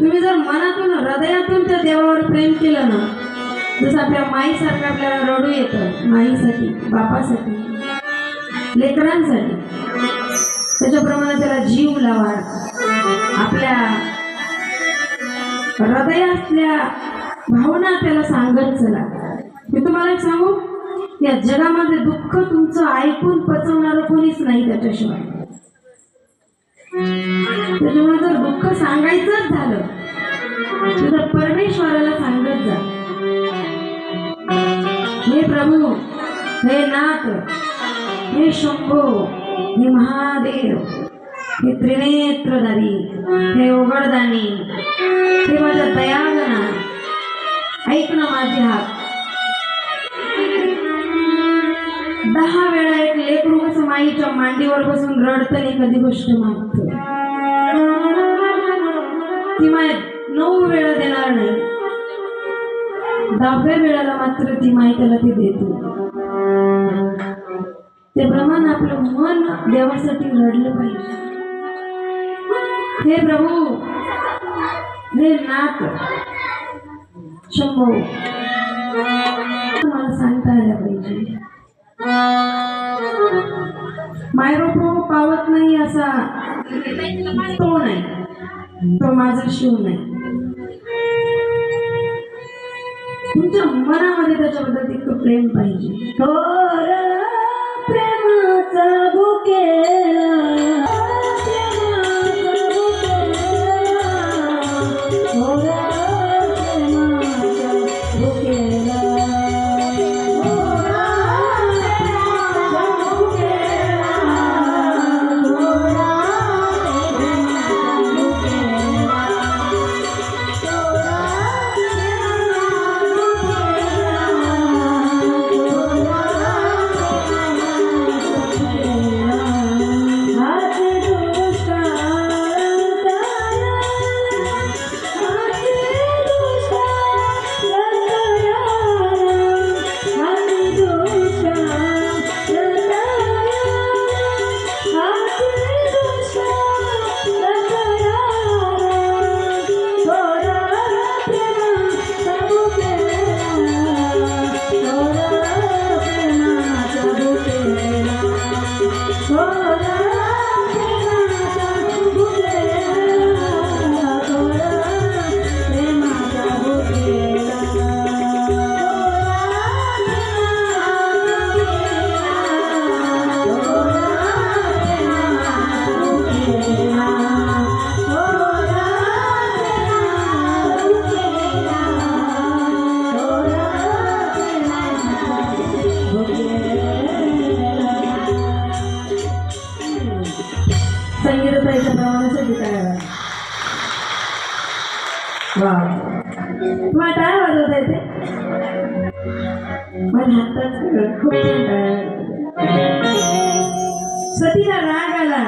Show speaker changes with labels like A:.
A: तुम्ही जर मनातून हृदयातून त्या देवावर प्रेम केलं ना जसं आपल्या माईसारखं आपल्याला रडू येतं माईसाठी बापासाठी लेकरांसाठी त्याच्याप्रमाणे त्याला जीव लावा. आपल्या हृदयातल्या भावना त्याला सांगत चला. मी तुम्हाला एक सांगू? या जगामध्ये दुःख तुमचं ऐकून पचवणारं कोणीच नाही त्याच्याशिवाय. त्याच्यामुळे जर दुःख सांगायचंच झालं प्रभू हे नाथ हे शंभो हे महादेव हे त्रिनेत्रधारी हे उघडदानी हे माझ्या दयागना ऐक ना माझे हात दहा वेळा एक लेकरू कसं माईच्या मांडीवर बसून रडतं कधी गोष्ट मागतो ती माय नऊ वेळा देणार नाही. दहाव्या वेळाला मात्र ती माई त्याला ती देते. ते प्रमाण आपलं मन देवासाठी रडलं पाहिजे. हे प्रभू हे नाथ शंभो तुम्हाला सांगता आलं पाहिजे. मायरोपो हो पावत नाही असा तो नाही. तो माझा शिव नाही. तुमच्या मनामध्ये त्याच्याबद्दल तितकं प्रेम पाहिजे. थोर प्रेमाचा बुकेला तुम्हाला काय वाजवता येते माझ्या हातात खूप सतीला राग आला.